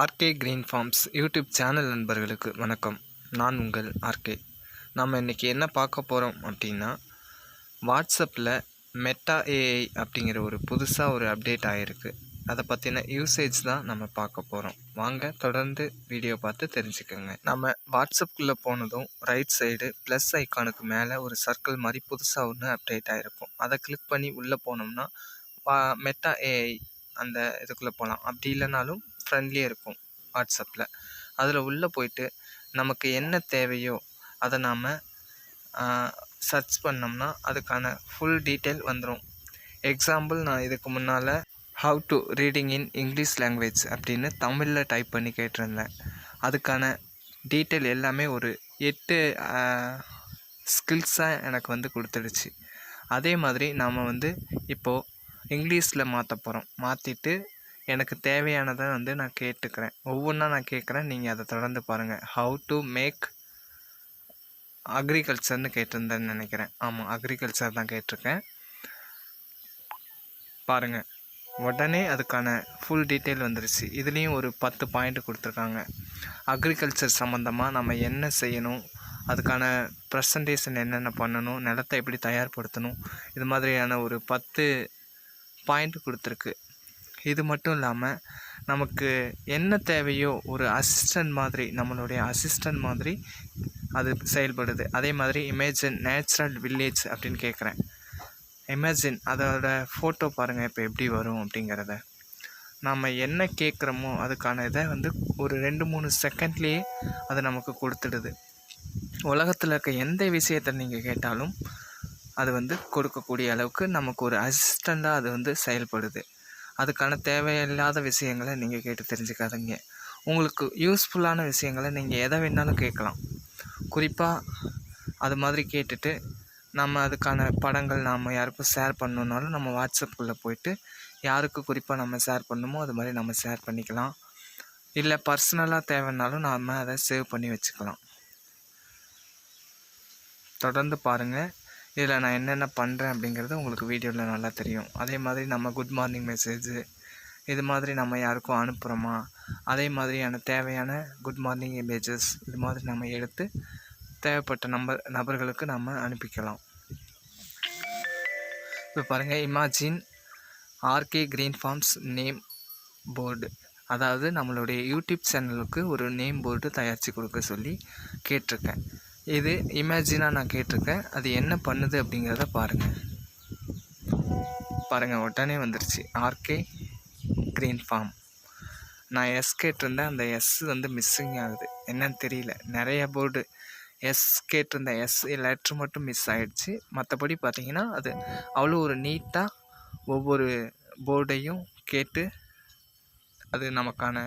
RK green farms YouTube channel நண்பர்களுக்கு வணக்கம். நான் உங்கள் ஆர்கே நம்ம இன்றைக்கி என்ன பார்க்க போகிறோம் அப்படின்னா வாட்ஸ்அப்பில் மெட்டா ஏஐ அப்படிங்கிற ஒரு புதுசாக ஒரு அப்டேட் ஆகிருக்கு அதை பற்றின யூசேஜ் தான் நம்ம பார்க்க போகிறோம் வாங்க தொடர்ந்து வீடியோ பார்த்து தெரிஞ்சுக்கோங்க. நம்ம வாட்ஸ்அப்புக்குள்ளே போனதும் ரைட் சைடு ப்ளஸ் ஐக்கானுக்கு மேலே ஒரு சர்க்கிள் மாதிரி புதுசாக ஒன்று அப்டேட் ஆகிருக்கும் அதை கிளிக் பண்ணி உள்ளே போனோம்னா மெட்டா ஏஐ அந்த இதுக்குள்ளே போகலாம் அப்படி இல்லைனாலும் ஃப்ரெண்ட்லியாக இருக்கும் வாட்ஸ்அப்பில் அதில் உள்ளே போயிட்டு நமக்கு என்ன தேவையோ அதை நாம் சர்ச் பண்ணோம்னா அதுக்கான ஃபுல் டீட்டெயில் வந்துடும் எக்ஸாம்பிள் நான் இதுக்கு முன்னால் how to reading in English language அப்படின்னு தமிழில் டைப் பண்ணி கேட்டிருந்தேன். அதுக்கான டீட்டெயில் எல்லாமே ஒரு எட்டு ஸ்கில்ஸாக எனக்கு வந்து கொடுத்துடுச்சு. அதே மாதிரி நாம் வந்து இப்போது இங்கிலீஷில் மாற்ற போகிறோம் மாற்றிட்டு எனக்கு தேவையானதை வந்து நான் கேட்டுக்கிறேன். ஒவ்வொன்றா நான் கேட்குறேன். நீங்கள் அதை தொடர்ந்து பாருங்கள் ஹவு டு மேக் அக்ரிகல்ச்சர்னு கேட்டிருந்தேன்னு நினைக்கிறேன். ஆமாம் அக்ரிகல்ச்சர் தான் கேட்டிருக்கேன். பாருங்கள் உடனே அதுக்கான ஃபுல் டீட்டெயில் வந்துருச்சு. இதுலேயும் ஒரு பத்து பாயிண்ட் கொடுத்துருக்காங்க. அக்ரிகல்ச்சர் சம்மந்தமாக நம்ம என்ன செய்யணும்? அதுக்கான ப்ரெசன்டேஷன் என்னென்ன பண்ணணும்? நிலத்தை எப்படி தயார்படுத்தணும்? இது மாதிரியான ஒரு பத்து பாயிண்ட் கொடுத்துருக்கு. இது மட்டும் இல்லாமல் நமக்கு என்ன தேவையோ ஒரு அசிஸ்டன்ட் மாதிரி நம்மளுடைய அசிஸ்டன்ட் மாதிரி அது செயல்படுது. அதே மாதிரி இமேஜின் நேச்சுரல் வில்லேஜ் அப்படின்னு கேட்குறேன் இமேஜின் அதோட ஃபோட்டோ பாருங்கள் இப்போ எப்படி வரும் அப்படிங்கிறத. நாம் என்ன கேட்குறோமோ அதுக்கான இதை வந்து ஒரு ரெண்டு மூணு செகண்ட்லேயே அது நமக்கு கொடுத்துடுது. உலகத்தில் இருக்க எந்த விஷயத்தை நீங்கள் கேட்டாலும் அது வந்து கொடுக்கக்கூடிய அளவுக்கு நமக்கு ஒரு அசிஸ்டண்ட்டாக அது வந்து செயல்படுது. அதுக்கான தேவையில்லாத விஷயங்களை நீங்கள் கேட்டு தெரிஞ்சுக்காதீங்க. உங்களுக்கு யூஸ்ஃபுல்லான விஷயங்களை நீங்கள் எதை வேணாலும் கேட்கலாம். குறிப்பாக அது மாதிரி கேட்டுட்டு நம்ம அதுக்கான படங்கள் நாம் யாருக்கும் ஷேர் பண்ணணுன்னாலும் நம்ம வாட்ஸ்அப்புக்குள்ளே போயிட்டு யாருக்கு குறிப்பாக நம்ம ஷேர் பண்ணணுமோ அது மாதிரி நம்ம ஷேர் பண்ணிக்கலாம். இல்லை பர்சனலாக தேவைன்னாலும் நாம் அதை சேவ் பண்ணி வச்சுக்கலாம். தொடர்ந்து பாருங்கள் இதில் நான் என்னென்ன பண்ணுறேன் அப்படிங்கிறது உங்களுக்கு வீடியோவில் நல்லா தெரியும். அதே மாதிரி நம்ம குட் மார்னிங் மெசேஜு இது மாதிரி நம்ம யாருக்கும் அனுப்புகிறோமா அதே மாதிரியான தேவையான குட் மார்னிங் இமேஜஸ் இது மாதிரி நம்ம எடுத்து தேவைப்பட்ட நம்பர் நபர்களுக்கு நம்ம அனுப்பிக்கலாம். இப்போ பாருங்கள் imagine RK green farms name board அதாவது நம்மளுடைய யூடியூப் சேனலுக்கு ஒரு நேம் போர்டு தயாரித்து கொடுக்க சொல்லி கேட்டிருக்கேன். இது இமேஜினாக நான் கேட்டிருக்கேன். அது என்ன பண்ணுது அப்படிங்கிறத பாருங்கள் பாருங்கள் உடனே வந்துருச்சு. ஆர்கே க்ரீன் ஃபார்ம் நான் எஸ் கேட்டிருந்தேன். அந்த எஸ் வந்து மிஸ்ஸிங் ஆகுது. என்னன்னு தெரியல. நிறைய போர்டு எஸ் கேட்டிருந்தேன் எஸ் லெட்ரு மட்டும் மிஸ் ஆகிடுச்சு மற்றபடி பார்த்தீங்கன்னா அது அவ்வளோ ஒரு நீட்டாக ஒவ்வொரு போர்டையும் கேட்டு அது நமக்கான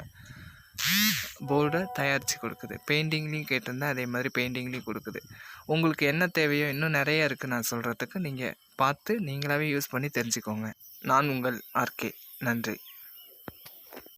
போர்டை தயாரித்து கொடுக்குது. பெயிண்டிங்லேயும் கேட்டிருந்தேன் அதே மாதிரி பெயிண்டிங்லேயும் கொடுக்குது. உங்களுக்கு என்ன தேவையோ இன்னும் நிறைய இருக்குது நான் சொல்கிறதுக்கு நீங்கள் பார்த்து நீங்களாகவே யூஸ் பண்ணி தெரிஞ்சுக்கோங்க. நான் உங்கள் ஆர்கே நன்றி.